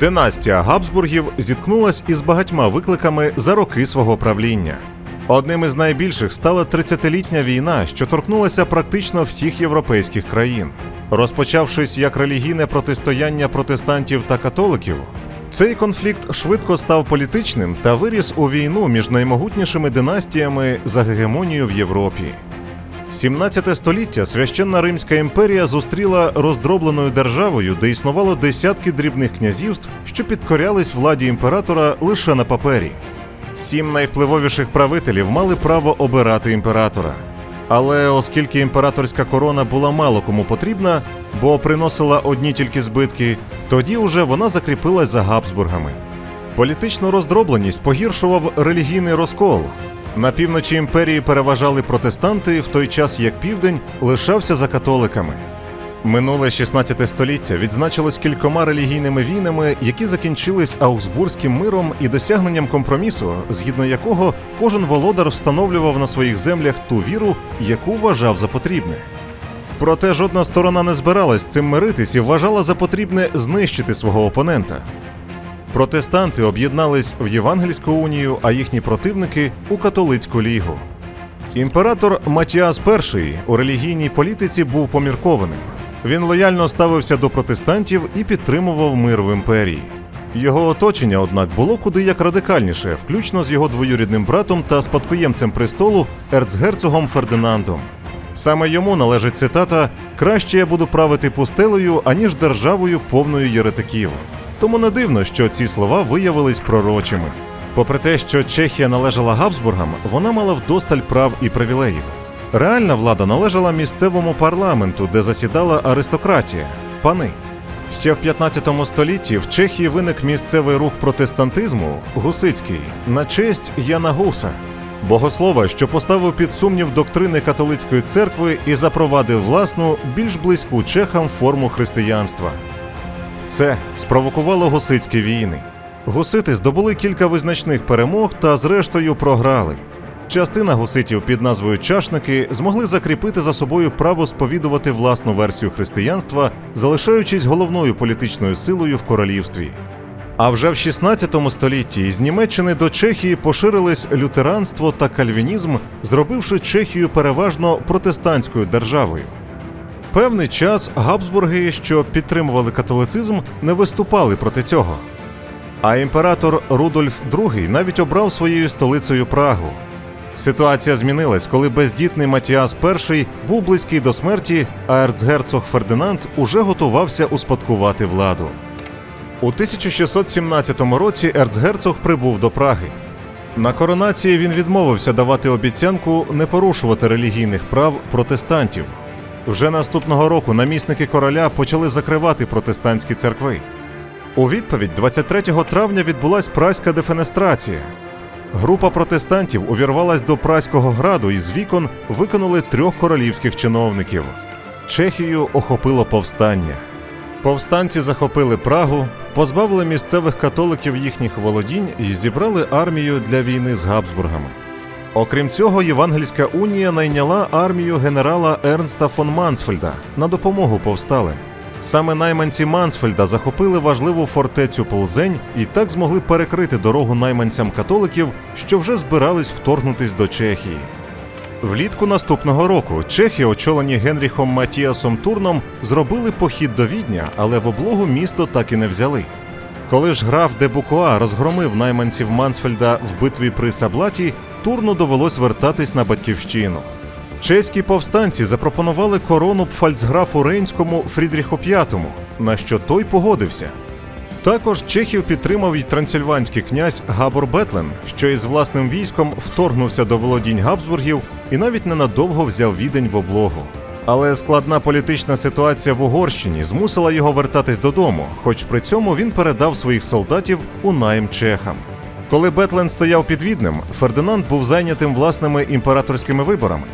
Династія Габсбургів зіткнулась із багатьма викликами за роки свого правління. Одним із найбільших стала 30-літня війна, що торкнулася практично всіх європейських країн. Розпочавшись як релігійне протистояння протестантів та католиків, цей конфлікт швидко став політичним та виріс у війну між наймогутнішими династіями за гегемонію в Європі. 17 століття священна Римська імперія зустріла роздробленою державою, де існувало десятки дрібних князівств, що підкорялись владі імператора лише на папері. Сім найвпливовіших правителів мали право обирати імператора. Але оскільки імператорська корона була мало кому потрібна, бо приносила одні тільки збитки, тоді уже вона закріпилась за Габсбургами. Політичну роздробленість погіршував релігійний розкол. На півночі імперії переважали протестанти, в той час як південь лишався за католиками. Минуле 16 століття відзначилось кількома релігійними війнами, які закінчились Аугсбурзьким миром і досягненням компромісу, згідно якого кожен володар встановлював на своїх землях ту віру, яку вважав за потрібне. Проте жодна сторона не збиралась цим миритись і вважала за потрібне знищити свого опонента. Протестанти об'єднались в Євангельську унію, а їхні противники у католицьку лігу. Імператор Матіас І у релігійній політиці був поміркованим. Він лояльно ставився до протестантів і підтримував мир в імперії. Його оточення, однак, було куди як радикальніше, включно з його двоюрідним братом та спадкоємцем престолу ерцгерцогом Фердинандом. Саме йому належить цитата Краще я буду правити пустелею, аніж державою повною єретиків. Тому не дивно, що ці слова виявились пророчими. Попри те, що Чехія належала Габсбургам, вона мала вдосталь прав і привілеїв. Реальна влада належала місцевому парламенту, де засідала аристократія пани. Ще в 15 столітті в Чехії виник місцевий рух протестантизму гусицький на честь Яна Гуса, богослова, що поставив під сумнів доктрини католицької церкви і запровадив власну, більш близьку чехам форму християнства. Це спровокувало гусицькі війни. Гусити здобули кілька визначних перемог та, зрештою, програли. Частина гуситів під назвою Чашники змогли закріпити за собою право сповідувати власну версію християнства, залишаючись головною політичною силою в королівстві. А вже в 16 столітті з Німеччини до Чехії поширились лютеранство та кальвінізм, зробивши Чехію переважно протестантською державою. Певний час Габсбурги, що підтримували католицизм, не виступали проти цього. А імператор Рудольф II навіть обрав своєю столицею Прагу. Ситуація змінилась, коли бездітний Матіас І був близький до смерті, а ерцгерцог Фердинанд уже готувався успадкувати владу. У 1617 році ерцгерцог прибув до Праги. На коронації він відмовився давати обіцянку не порушувати релігійних прав протестантів. Вже наступного року намісники короля почали закривати протестантські церкви. У відповідь 23 травня відбулась праська дефенестрація. Група протестантів увірвалась до Праського граду і з вікон викинули трьох королівських чиновників. Чехію охопило повстання. Повстанці захопили Прагу, позбавили місцевих католиків їхніх володінь і зібрали армію для війни з Габсбургами. Окрім цього, Євангельська унія найняла армію генерала Ернста фон Мансфельда на допомогу повсталим. Саме найманці Мансфельда захопили важливу фортецю Ползень і так змогли перекрити дорогу найманцям католиків, що вже збирались вторгнутись до Чехії. Влітку наступного року чехи, очолені Генріхом Матіасом Турном, зробили похід до Відня, але в облогу місто так і не взяли. Коли ж граф де Букуа розгромив найманців Мансфельда в битві при Саблаті, Турну довелось вертатись на батьківщину. Чеські повстанці запропонували корону пфальцграфу Рейнському Фрідріху V, на що той погодився. Також чехів підтримав й трансильванський князь Габор Бетлен, що із власним військом вторгнувся до володінь Габсбургів і навіть ненадовго взяв відень в облогу. Але складна політична ситуація в Угорщині змусила його вертатись додому, хоч при цьому він передав своїх солдатів у найм чехам. Коли Бетлен стояв під Віднем, Фердинанд був зайнятим власними імператорськими виборами.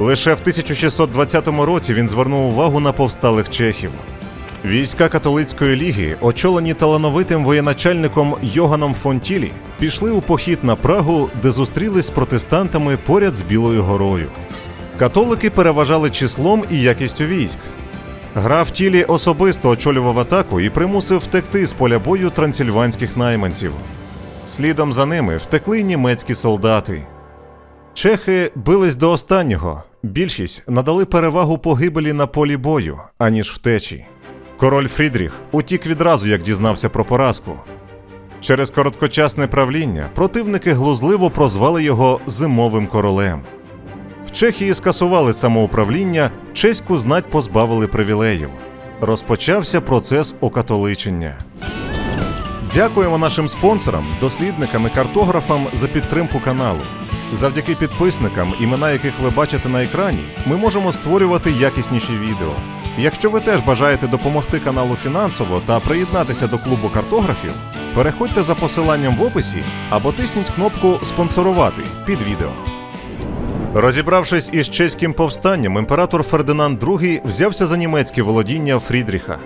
Лише в 1620 році він звернув увагу на повсталих чехів. Війська католицької ліги, очолені талановитим воєначальником Йоганом Фонтілі, пішли у похід на Прагу, де зустрілись з протестантами поряд з Білою горою. Католики переважали числом і якістю військ. Граф тілі особисто очолював атаку і примусив втекти з поля бою трансильванських найманців. Слідом за ними втекли німецькі солдати. Чехи бились до останнього. Більшість надали перевагу погибелі на полі бою, аніж втечі. Король Фрідріх утік відразу, як дізнався про поразку. Через короткочасне правління противники глузливо прозвали його зимовим королем. В Чехії скасували самоуправління, чеську знать позбавили привілеїв. Розпочався процес окатоличення. Дякуємо нашим спонсорам, дослідникам і картографам за підтримку каналу. Завдяки підписникам, імена яких ви бачите на екрані, ми можемо створювати якісніші відео. Якщо ви теж бажаєте допомогти каналу фінансово та приєднатися до клубу картографів, переходьте за посиланням в описі або тисніть кнопку Спонсорувати під відео. Розібравшись із чеським повстанням, імператор Фердинанд II взявся за німецьке володіння Фрідріха.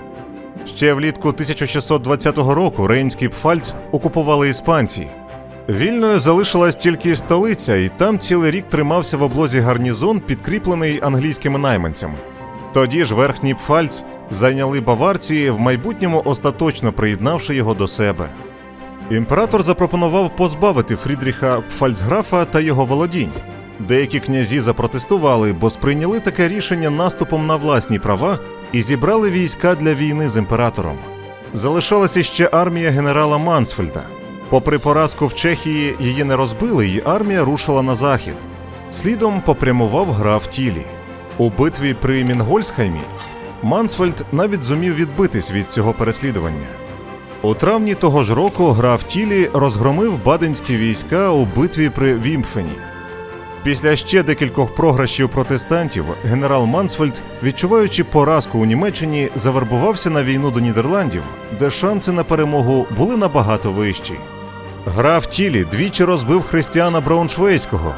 Ще влітку 1620 року Рейнський Пфальц окупували іспанці. Вільною залишилась тільки столиця, і там цілий рік тримався в облозі гарнізон, підкріплений англійськими найманцями. Тоді ж верхній Пфальц зайняли баварці, в майбутньому остаточно приєднавши його до себе. Імператор запропонував позбавити Фрідріха Пфальцграфа та його володінь. Деякі князі запротестували, бо сприйняли таке рішення наступом на власні права і зібрали війська для війни з імператором. Залишалася ще армія генерала Мансфельда. Попри поразку в Чехії, її не розбили, і армія рушила на захід. Слідом попрямував граф Тілі. У битві при Мінгольсхаймі Мансфельд навіть зумів відбитись від цього переслідування. У травні того ж року граф Тілі розгромив баденські війська у битві при Вімфені. Після ще декількох програшів протестантів генерал Мансфельд, відчуваючи поразку у Німеччині, завербувався на війну до Нідерландів, де шанси на перемогу були набагато вищі. Граф Тілі двічі розбив християна Брауншвейського,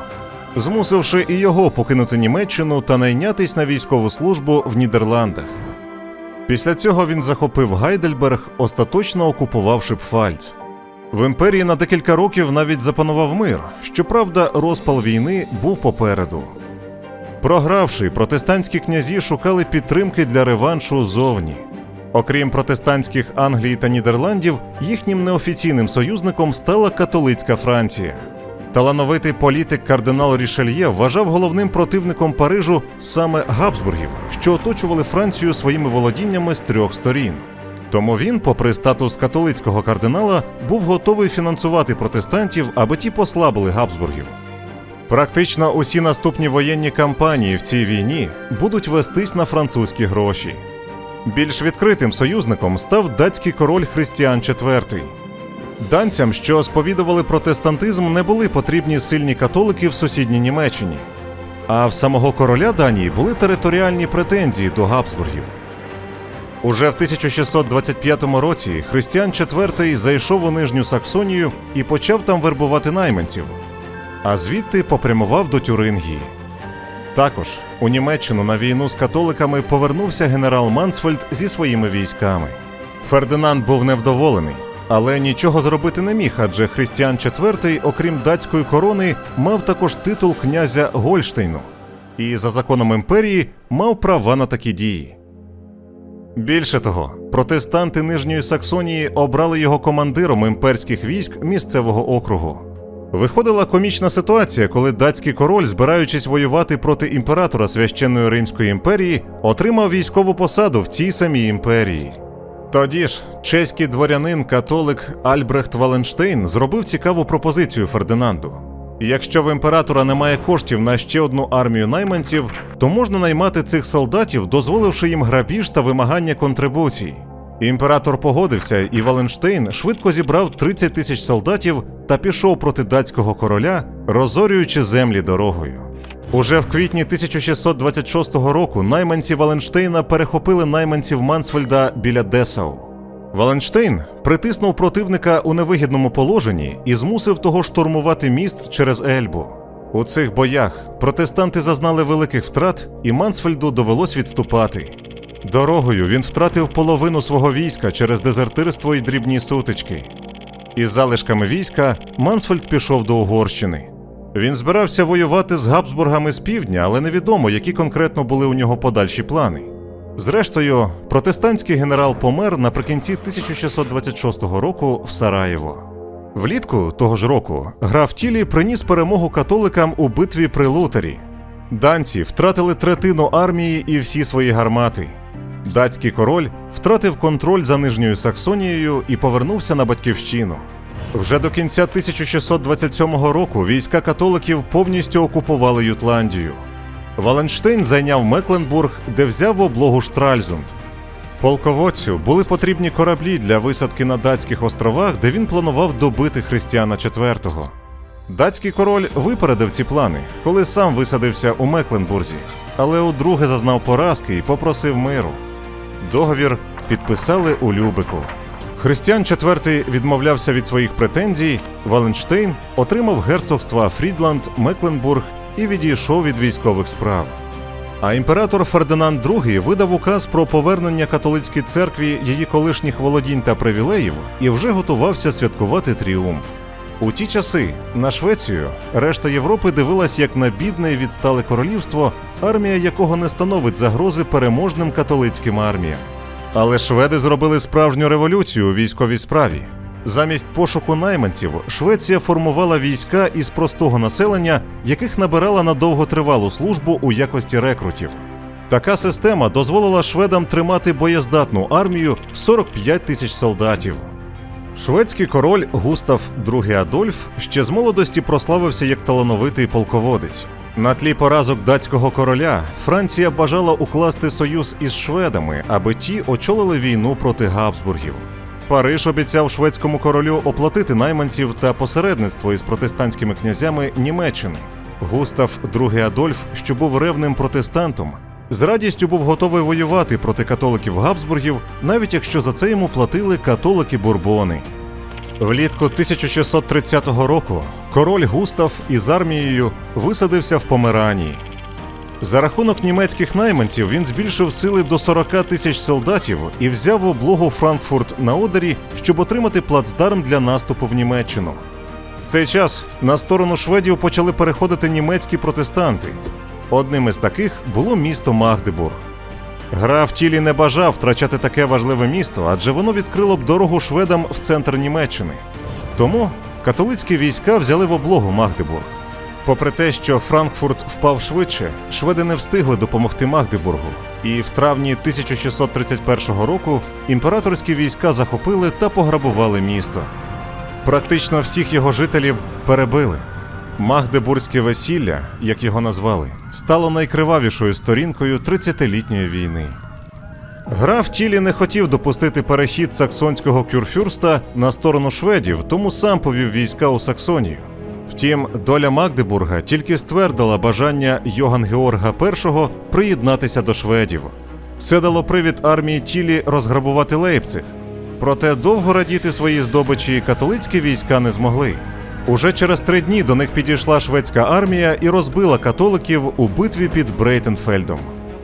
змусивши і його покинути Німеччину та найнятись на військову службу в Нідерландах. Після цього він захопив Гайдельберг, остаточно окупувавши Пфальц. В імперії на декілька років навіть запанував мир. Щоправда, розпал війни був попереду. Програвши, протестантські князі шукали підтримки для реваншу зовні. Окрім протестантських Англії та Нідерландів, їхнім неофіційним союзником стала католицька Франція. Талановитий політик кардинал Рішельє вважав головним противником Парижу саме Габсбургів, що оточували Францію своїми володіннями з трьох сторін. Тому він, попри статус католицького кардинала, був готовий фінансувати протестантів, аби ті послабили Габсбургів. Практично усі наступні воєнні кампанії в цій війні будуть вестись на французькі гроші. Більш відкритим союзником став датський король Христіан IV. Данцям, що сповідували протестантизм, не були потрібні сильні католики в сусідній Німеччині. А в самого короля Данії були територіальні претензії до Габсбургів. Уже в 1625 році Християн IV зайшов у Нижню Саксонію і почав там вербувати найманців, а звідти попрямував до Тюрингії. Також у Німеччину на війну з католиками повернувся генерал Мансфельд зі своїми військами. Фердинанд був невдоволений, але нічого зробити не міг, адже Християн IV, окрім датської корони, мав також титул князя Гольштейну і за законом імперії мав права на такі дії. Більше того, протестанти Нижньої Саксонії обрали його командиром імперських військ місцевого округу. Виходила комічна ситуація, коли датський король, збираючись воювати проти імператора священної Римської імперії, отримав військову посаду в цій самій імперії. Тоді ж чеський дворянин католик Альбрехт Валенштейн зробив цікаву пропозицію Фердинанду. Якщо в імператора немає коштів на ще одну армію найманців, то можна наймати цих солдатів, дозволивши їм грабіж та вимагання контрибуцій. Імператор погодився, і Валенштейн швидко зібрав 30 тисяч солдатів та пішов проти датського короля, розорюючи землі дорогою. Уже в квітні 1626 року найманці Валенштейна перехопили найманців Мансфельда біля Десау. Валенштейн притиснув противника у невигідному положенні і змусив того штурмувати міст через Ельбу. У цих боях протестанти зазнали великих втрат, і Мансфельду довелось відступати. Дорогою він втратив половину свого війська через дезертирство і дрібні сутички. Із залишками війська Мансфельд пішов до Угорщини. Він збирався воювати з Габсбургами з півдня, але невідомо, які конкретно були у нього подальші плани. Зрештою, протестантський генерал помер наприкінці 1626 року в Сараєво. Влітку того ж року граф Тілі приніс перемогу католикам у битві при Лутері. Данці втратили третину армії і всі свої гармати. Датський король втратив контроль за Нижньою Саксонією і повернувся на батьківщину. Вже до кінця 1627 року війська католиків повністю окупували Ютландію. Валенштейн зайняв Мекленбург, де взяв облогу Штральзунд. Полководцю були потрібні кораблі для висадки на датських островах, де він планував добити Христіана IV. Датський король випередив ці плани, коли сам висадився у Мекленбурзі, але удруге зазнав поразки і попросив миру. Договір підписали у Любику. Християн IV відмовлявся від своїх претензій, Валенштейн отримав герцогства Фрідланд, Мекленбург і відійшов від військових справ. А імператор Фердинанд II видав указ про повернення католицькій церкві її колишніх володінь та привілеїв і вже готувався святкувати тріумф. У ті часи на Швецію решта Європи дивилась як на бідне і відстале королівство, армія якого не становить загрози переможним католицьким арміям. Але шведи зробили справжню революцію у військовій справі. Замість пошуку найманців Швеція формувала війська із простого населення, яких набирала на довготривалу службу у якості рекрутів. Така система дозволила шведам тримати боєздатну армію в 45 тисяч солдатів. Шведський король Густав II Адольф ще з молодості прославився як талановитий полководець. На тлі поразок датського короля Франція бажала укласти союз із шведами, аби ті очолили війну проти Габсбургів. Париж обіцяв шведському королю оплатити найманців та посередництво із протестантськими князями Німеччини. Густав II Адольф, що був ревним протестантом, з радістю був готовий воювати проти католиків Габсбургів, навіть якщо за це йому платили католики Бурбони. Влітку 1630 року король Густав із армією висадився в Померанії. За рахунок німецьких найманців він збільшив сили до 40 тисяч солдатів і взяв облогу Франкфурт на Одері, щоб отримати плацдарм для наступу в Німеччину. В цей час на сторону шведів почали переходити німецькі протестанти. Одним із таких було місто Магдебург. Граф Тілі не бажав втрачати таке важливе місто, адже воно відкрило б дорогу шведам в центр Німеччини. Тому католицькі війська взяли в облогу Магдебург. Попри те, що Франкфурт впав швидше, шведи не встигли допомогти Магдебургу, і в травні 1631 року імператорські війська захопили та пограбували місто. Практично всіх його жителів перебили. Магдебурзьке весілля, як його назвали, стало найкривавішою сторінкою 30-літньої війни. Граф Тілі не хотів допустити перехід саксонського кюрфюрста на сторону шведів, тому сам повів війська у Саксонію. Втім, доля Магдебурга тільки ствердила бажання Йоган Георга І приєднатися до шведів. Це дало привід армії Тілі розграбувати Лейпциг. Проте довго радіти своїй здобичі католицькі війська не змогли. Уже через три дні до них підійшла шведська армія і розбила католиків у битві під Брейтенфельдом.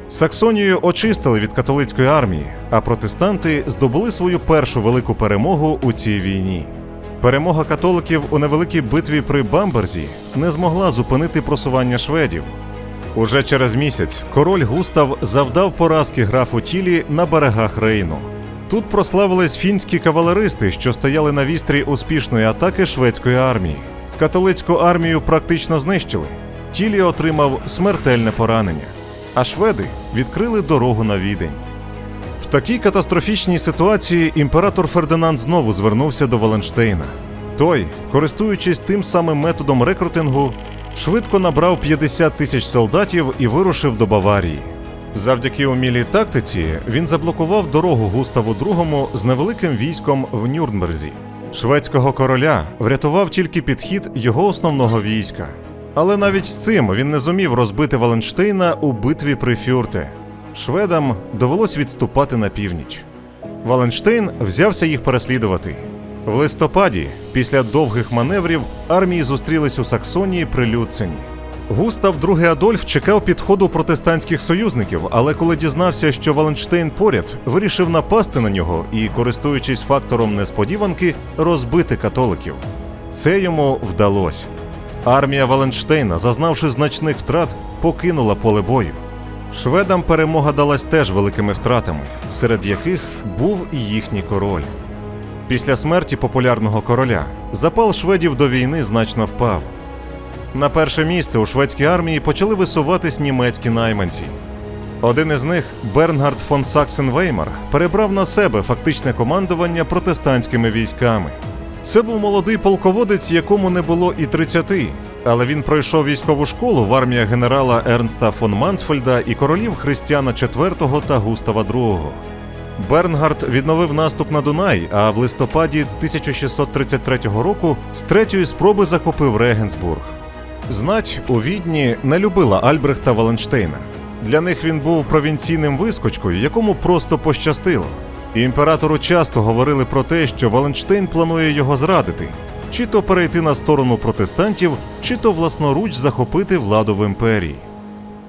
Саксонію очистили від католицької армії, а протестанти здобули свою першу велику перемогу у цій війні. Перемога католиків у невеликій битві при Бамберзі не змогла зупинити просування шведів. Уже через місяць король Густав завдав поразки графу Тілі на берегах Рейну. Тут прославились фінські кавалеристи, що стояли на вістрі успішної атаки шведської армії. Католицьку армію практично знищили. Тілі отримав смертельне поранення, а шведи відкрили дорогу на відень. В такій катастрофічній ситуації імператор Фердинанд знову звернувся до Валенштейна. Той, користуючись тим самим методом рекрутингу, швидко набрав 50 тисяч солдатів і вирушив до Баварії. Завдяки умілій тактиці він заблокував дорогу Густаву II з невеликим військом в Нюрнберзі. Шведського короля врятував тільки підхід його основного війська. Але навіть з цим він не зумів розбити Валенштейна у битві при Фюрте. Шведам довелось відступати на північ. Валенштейн взявся їх переслідувати. В листопаді, після довгих маневрів, армії зустрілись у Саксонії при Люцені. Густав II Адольф чекав підходу протестантських союзників, але коли дізнався, що Валенштейн поряд, вирішив напасти на нього і, користуючись фактором несподіванки, розбити католиків. Це йому вдалося. Армія Валенштейна, зазнавши значних втрат, покинула поле бою. Шведам перемога далась теж великими втратами, серед яких був і їхній король. Після смерті популярного короля запал шведів до війни значно впав. На перше місце у шведській армії почали висуватись німецькі найманці. Один із них, Бернгард фон Саксен-Веймар, перебрав на себе фактичне командування протестантськими військами. Це був молодий полководець, якому не було і 30, але він пройшов військову школу в арміях генерала Ернста фон Мансфельда і королів Христіана IV та Густава II. Бернгард відновив наступ на Дунай, а в листопаді 1633 року з третьої спроби захопив Регенсбург. Знать у Відні не любила Альбрехта Валенштейна. Для них він був провінційним вискочкою, якому просто пощастило. Імператору часто говорили про те, що Валенштейн планує його зрадити, чи то перейти на сторону протестантів, чи то власноруч захопити владу в імперії.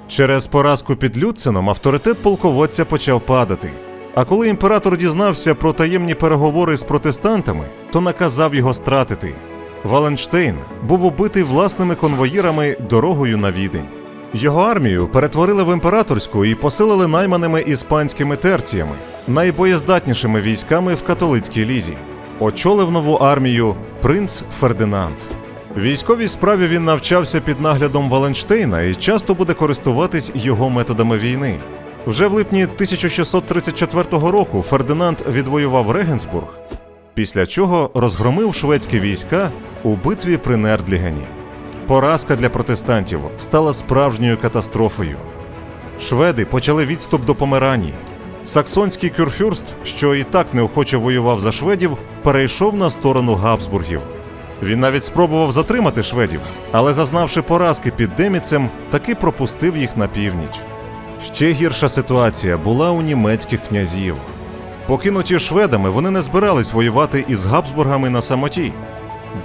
Через поразку під Люценом авторитет полководця почав падати. А коли імператор дізнався про таємні переговори з протестантами, то наказав його стратити. Валенштейн був убитий власними конвоїрами дорогою на відень. Його армію перетворили в імператорську і посилили найманими іспанськими терціями, найбоєздатнішими військами в католицькій лізі. Очолив нову армію принц Фердинанд. Військовій справі він навчався під наглядом Валенштейна і часто буде користуватись його методами війни. Вже в липні 1634 року Фердинанд відвоював Регенсбург, після чого розгромив шведські війська у битві при Нердлігені. Поразка для протестантів стала справжньою катастрофою. Шведи почали відступ до Померанії. Саксонський кюрфюрст, що і так неохоче воював за шведів, перейшов на сторону Габсбургів. Він навіть спробував затримати шведів, але, зазнавши поразки під Деміцем, таки пропустив їх на північ. Ще гірша ситуація була у німецьких князів. Покинуті шведами, вони не збирались воювати із Габсбургами на самоті.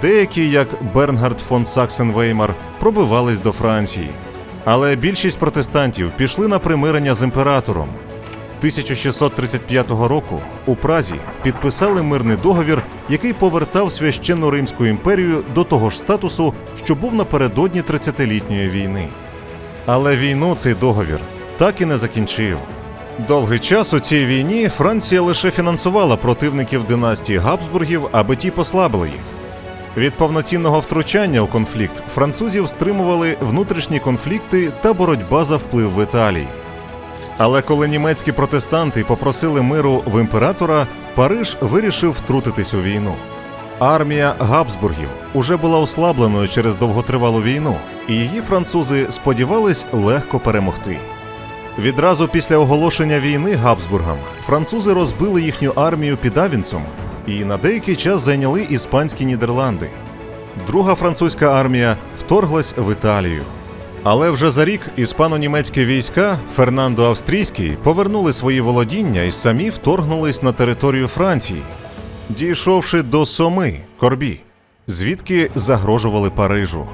Деякі, як Бернгард фон Саксен-Веймар, пробивались до Франції. Але більшість протестантів пішли на примирення з імператором. 1635 року у Празі підписали мирний договір, який повертав священну Римську імперію до того ж статусу, що був напередодні 30-літньої війни. Але війну цей договір так і не закінчив. Довгий час у цій війні Франція лише фінансувала противників династії Габсбургів, аби ті послабили їх. Від повноцінного втручання у конфлікт французів стримували внутрішні конфлікти та боротьба за вплив в Італії. Але коли німецькі протестанти попросили миру в імператора, Париж вирішив втрутитись у війну. Армія Габсбургів уже була ослабленою через довготривалу війну, і її французи сподівались легко перемогти. Відразу після оголошення війни Габсбургам французи розбили їхню армію під Авінсом і на деякий час зайняли іспанські Нідерланди. Друга французька армія вторглась в Італію. Але вже за рік іспано-німецькі війська Фернандо Австрійський повернули свої володіння і самі вторгнулись на територію Франції, дійшовши до Соми, Корбі, звідки загрожували Парижу.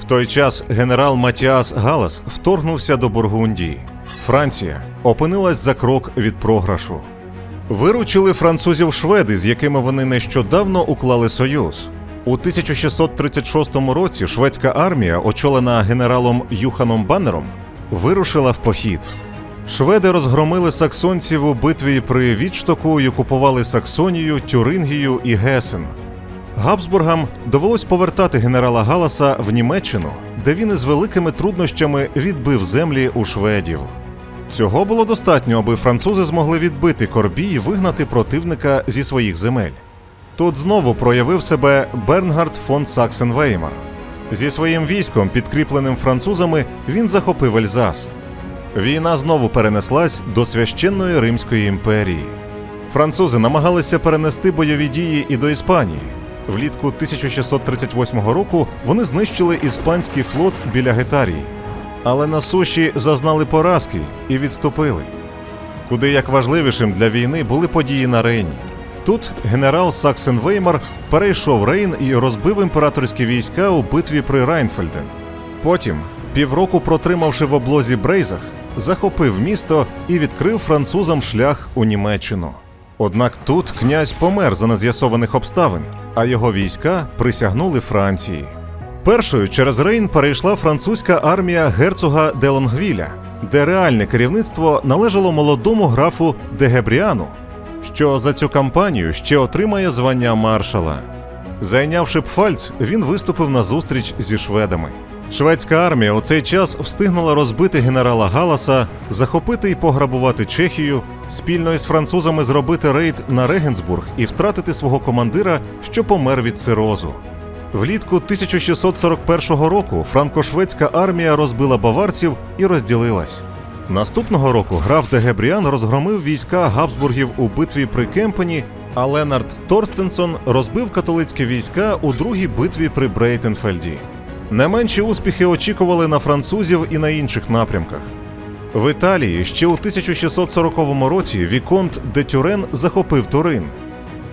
В той час генерал Матіас Галас вторгнувся до Бургундії. Франція опинилась за крок від програшу. Виручили французів шведи, з якими вони нещодавно уклали союз. У 1636 році шведська армія, очолена генералом Юханом Баннером, вирушила в похід. Шведи розгромили саксонців у битві при Відштоку і окупували Саксонію, Тюрингію і Гесен. Габсбургам довелось повертати генерала Галаса в Німеччину, де він із великими труднощами відбив землі у шведів. Цього було достатньо, аби французи змогли відбити корбі і вигнати противника зі своїх земель. Тут знову проявив себе Бернгард фон Саксен-Веймар. Зі своїм військом, підкріпленим французами, він захопив Ельзас. Війна знову перенеслась до священної Римської імперії. Французи намагалися перенести бойові дії і до Іспанії. Влітку 1638 року вони знищили іспанський флот біля Гетарії, але на суші зазнали поразки і відступили. Куди як важливішим для війни були події на Рейні. Тут генерал Саксен Веймар перейшов Рейн і розбив імператорські війська у битві при Райнфельден. Потім, півроку протримавши в облозі Брейзах, захопив місто і відкрив французам шлях у Німеччину. Однак тут князь помер за нез'ясованих обставин, а його війська присягнули Франції. Першою через Рейн перейшла французька армія герцога де Лонгвіля. де реальне керівництво належало молодому графу Дегебріану, що за цю кампанію ще отримає звання маршала. Зайнявши Пфальц, він виступив на зустріч зі шведами. Шведська армія у цей час встигнула розбити генерала Галаса, захопити і пограбувати Чехію, спільно із французами зробити рейд на Регенсбург і втратити свого командира, що помер від цирозу. Влітку 1641 року франко-шведська армія розбила баварців і розділилась. Наступного року граф Дегебріан розгромив війська Габсбургів у битві при Кемпені, а Ленард Торстенсон розбив католицькі війська у другій битві при Брейтенфельді. Не менші успіхи очікували на французів і на інших напрямках. В Італії ще у 1640 році Віконт де Тюрен захопив Турин.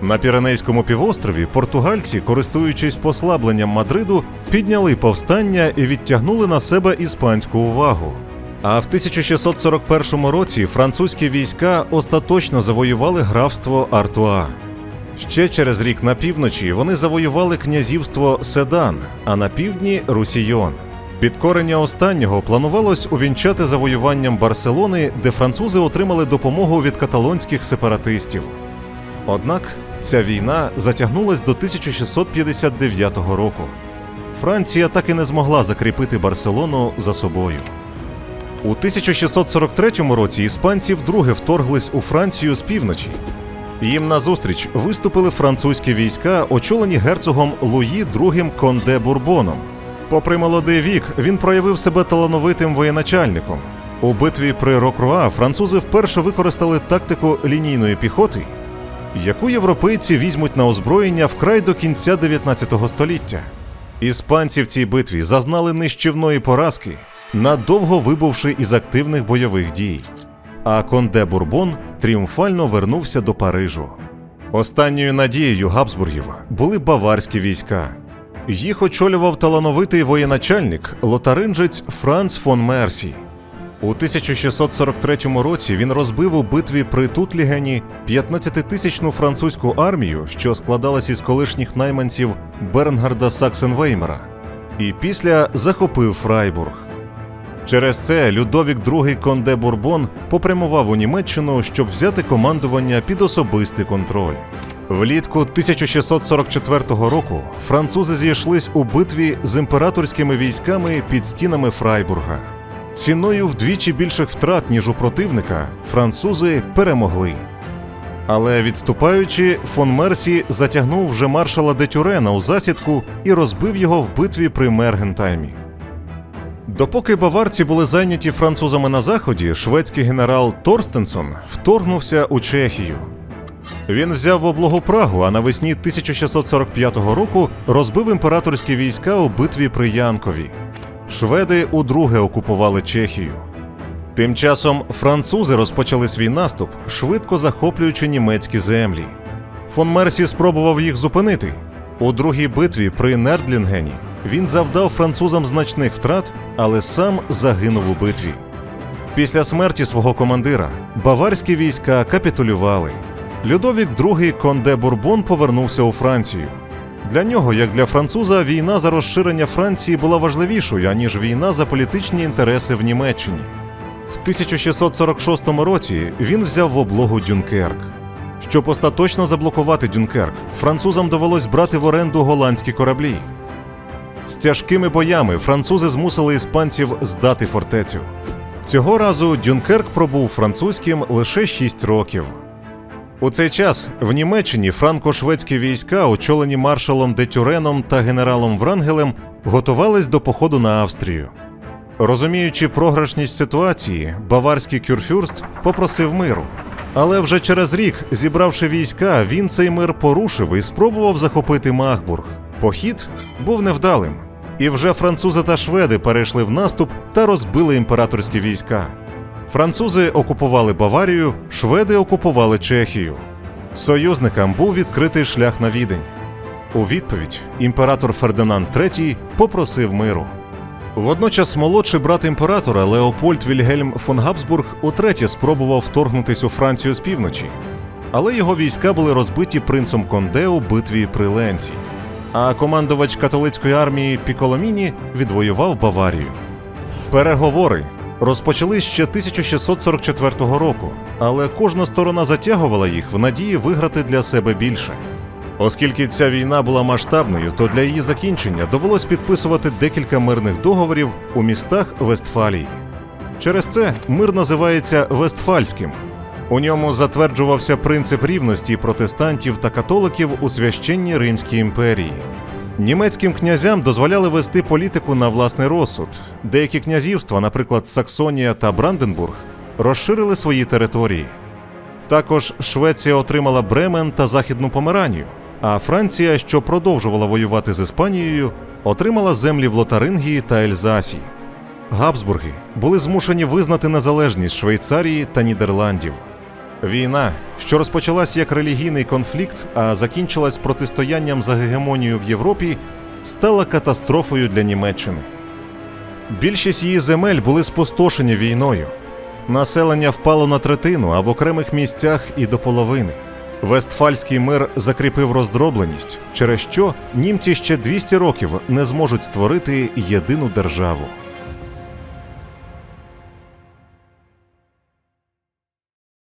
На Піренейському півострові португальці, користуючись послабленням Мадриду, підняли повстання і відтягнули на себе іспанську увагу. А в 1641 році французькі війська остаточно завоювали графство Артуа. Ще через рік на півночі вони завоювали князівство Седан, а на півдні Русійон. Підкорення останнього планувалось увінчати завоюванням Барселони, де французи отримали допомогу від каталонських сепаратистів. Однак ця війна затягнулась до 1659 року. Франція так і не змогла закріпити Барселону за собою. У 1643 році іспанці вдруге вторглись у Францію з півночі. Їм назустріч виступили французькі війська, очолені герцогом Луї II Конде Бурбоном. Попри молодий вік, він проявив себе талановитим воєначальником. У битві при Рокруа французи вперше використали тактику лінійної піхоти, яку європейці візьмуть на озброєння вкрай до кінця 19 століття. Іспанці в цій битві зазнали нищівної поразки, надовго вибувши із активних бойових дій. А Конде Бурбон тріумфально вернувся до Парижу. Останньою надією Габсбургів були баварські війська. Їх очолював талановитий воєначальник, лотаринжець Франц фон Мерсі. У 1643 році він розбив у битві при Тутлігені 15-тисячну французьку армію, що складалась із колишніх найманців Бернгарда Саксенвеймера, і після захопив Фрайбург. Через це Людовік II Конде Бурбон попрямував у Німеччину, щоб взяти командування під особистий контроль. Влітку 1644 року французи зійшлись у битві з імператорськими військами під стінами Фрайбурга. Ціною вдвічі більших втрат, ніж у противника, французи перемогли. Але відступаючи, фон Мерсі затягнув вже маршала де Тюрена у засідку і розбив його в битві при Мергентаймі. Допоки баварці були зайняті французами на заході, шведський генерал Торстенсон вторгнувся у Чехію. Він взяв в облогу Прагу, а навесні 1645 року розбив імператорські війська у битві при Янкові. Шведи удруге окупували Чехію. Тим часом французи розпочали свій наступ, швидко захоплюючи німецькі землі. Фон Мерсі спробував їх зупинити. У другій битві при Нердлінгені він завдав французам значних втрат, але сам загинув у битві. Після смерті свого командира баварські війська капітулювали. Людовік II Конде Бурбон повернувся у Францію. Для нього, як для француза, війна за розширення Франції була важливішою, аніж війна за політичні інтереси в Німеччині. В 1646 році він взяв в облогу Дюнкерк. Щоб остаточно заблокувати Дюнкерк, французам довелось брати в оренду голландські кораблі. З тяжкими боями французи змусили іспанців здати фортецю. Цього разу Дюнкерк пробув французьким лише 6 років. У цей час в Німеччині франко-шведські війська, очолені маршалом де Тюреном та генералом Врангелем, готувались до походу на Австрію. Розуміючи програшність ситуації, баварський кюрфюрст попросив миру. Але вже через рік, зібравши війська, він цей мир порушив і спробував захопити Махбург. Похід був невдалим, і вже французи та шведи перейшли в наступ та розбили імператорські війська. Французи окупували Баварію, шведи окупували Чехію. Союзникам був відкритий шлях на відень. У відповідь імператор Фердинанд III попросив миру. Водночас молодший брат імператора Леопольд Вільгельм фон Габсбург утретє спробував вторгнутись у Францію з півночі, але його війська були розбиті принцем Конде у битві при Ленці. А командувач католицької армії Піколоміні відвоював Баварію. Переговори, розпочались ще 1644 року, але кожна сторона затягувала їх в надії виграти для себе більше. Оскільки ця війна була масштабною, то для її закінчення довелось підписувати декілька мирних договорів у містах Вестфалії. Через це мир називається Вестфальським. У ньому затверджувався принцип рівності протестантів та католиків у священній Римській імперії. Німецьким князям дозволяли вести політику на власний розсуд. Деякі князівства, наприклад, Саксонія та Бранденбург, розширили свої території. Також Швеція отримала Бремен та Західну Померанію, а Франція, що продовжувала воювати з Іспанією, отримала землі в Лотарингії та Ельзасі. Габсбурги були змушені визнати незалежність Швейцарії та Нідерландів. Війна, що розпочалась як релігійний конфлікт, а закінчилась протистоянням за гегемонію в Європі, стала катастрофою для Німеччини. Більшість її земель були спустошені війною. Населення впало на третину, а в окремих місцях і до половини. Вестфальський мир закріпив роздробленість, через що німці ще 200 років не зможуть створити єдину державу.